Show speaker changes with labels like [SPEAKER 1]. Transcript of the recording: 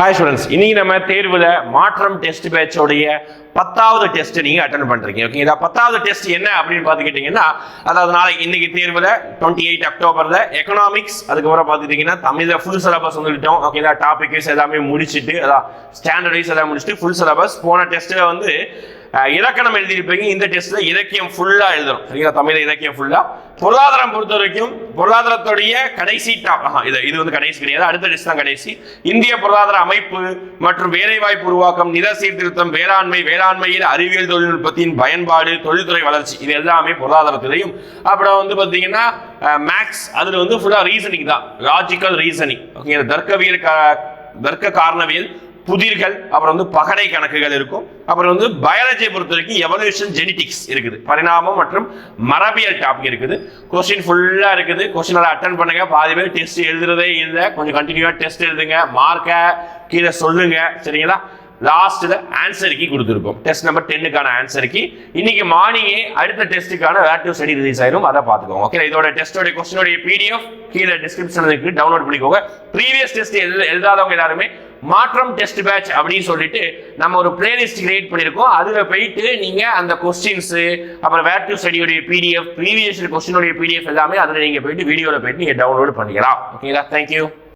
[SPEAKER 1] Hi students இன்னைக்கு நம்ம தேர்வுல மாற்றம் டெஸ்ட் பேட்சோடைய பத்தாவது டெஸ்ட் நீங்க அட்டன் பண்றீங்க. ஓகேங்களா பத்தாவது டெஸ்ட் என்ன அப்படின்னு பார்த்துக்கிட்டிங்கன்னா அதாவது நாளைக்கு இன்னைக்கு தேர்வுல டுவெண்ட்டி எயிட் அக்டோபர்ல எக்கனாமிக்ஸ் அதுக்கப்புறம் பார்த்துக்கிட்டிங்கன்னா தமிழ்ல ஃபுல் சிலபஸ் வந்துட்டோம் ஓகேங்களா டாபிக்ஸ் எல்லாமே முடிச்சிட்டு அதான் ஸ்டாண்டர்ட் வைஸ் எல்லாம் முடிச்சுட்டு ஃபுல் சிலபஸ் போன டெஸ்ட்ல வந்து இலக்கணம் எழுதியிருப்பீங்க. இந்த டெஸ்ட்ல இலக்கியம் ஃபுல்லா எழுதணும். சரிங்களா? தமிழ் இலக்கியம் ஃபுல்லா பொருளாதாரம் பொறுத்த வரைக்கும் பொருளாதாரத்துடைய கடைசி டாப் இது இது வந்து கடைசி கிடையாது. அடுத்த டெஸ்ட் தான் கடைசி. இந்திய பொருளாதார அமைப்பு மற்றும் வேலைவாய்ப்பு உருவாக்கம் நில சீர்திருத்தம் வேளாண்மை வேளாண்மையில் அறிவியல் தொழில்நுட்பத்தின் பயன்பாடு தொழில்துறை வளர்ச்சி இது எல்லாமே பொருளாதாரத்திலையும். அப்புறம் வந்து பார்த்தீங்கன்னா மேக்ஸ் அதில் வந்து ஃபுல்லாக ரீசனிங் தான். லாஜிக்கல் ரீசனிங் ஓகே தர்க்கவியல் கா- தர்க்க காரணவியல் புதிர்கள் அப்புறம் வந்து பகடை கணக்குகள் இருக்கும். அப்புறம் வந்து பயாலஜியை பொறுத்த வரைக்கும் எவல்யூஷன் ஜெனடிக்ஸ் இருக்குது. பரிணாமம் மற்றும் மரபியல் டாபிக் இருக்குது. கொஸ்டின் ஃபுல்லாக இருக்குது. கொஸ்டின் அதை அட்டன் பண்ணுங்க. பாதி பேர் டெஸ்ட் எழுதுறதே இல்லை. கொஞ்சம் கண்டினியூவாக டெஸ்ட் எழுதுங்க. மார்க்கை கீழே சொல்லுங்க. சரிங்களா? லாஸ்ட்டில் ஆன்சர் கீ கொடுத்துருக்கோம். டெஸ்ட் நம்பர் டென்னுக்கான ஆன்சர் கீ இன்னைக்கு மார்னிங்கே அடுத்த டெஸ்ட்டுக்கான வேட்டிவ் ஸ்டடி ரிலீஸ் ஆயிரும். அதை பார்த்துக்கோங்க. ஓகே இதோட டெஸ்டோட கொஸ்டினோட பிடிஎஃப் கீழே டிஸ்கிரிப்ஷன் இருக்கு. டவுன்லோட் பண்ணிக்கோங்க. ப்ரீவியஸ் டெஸ்ட் எழுதாதவங்க எல்லாருமே மாற்றம் டெஸ்ட் பேட்ச் அப்படின்னு சொல்லிட்டு நம்ம ஒரு பிளேலிஸ்ட் கிரியேட் பண்ணியிருக்கோம். அதில் போயிட்டு நீங்கள் அந்த கொஸ்டின்ஸு அப்புறம் வேட்டிவ் ஸ்டடியோடைய பிடிஎஃப் ப்ரீவியஸ் கொஸ்டினுடைய பிடிஎஃப் எல்லாமே அதில் நீங்கள் போயிட்டு வீடியோவில் போயிட்டு நீங்கள் டவுன்லோட் பண்ணிக்கலாம். ஓகேங்களா தேங்க்யூ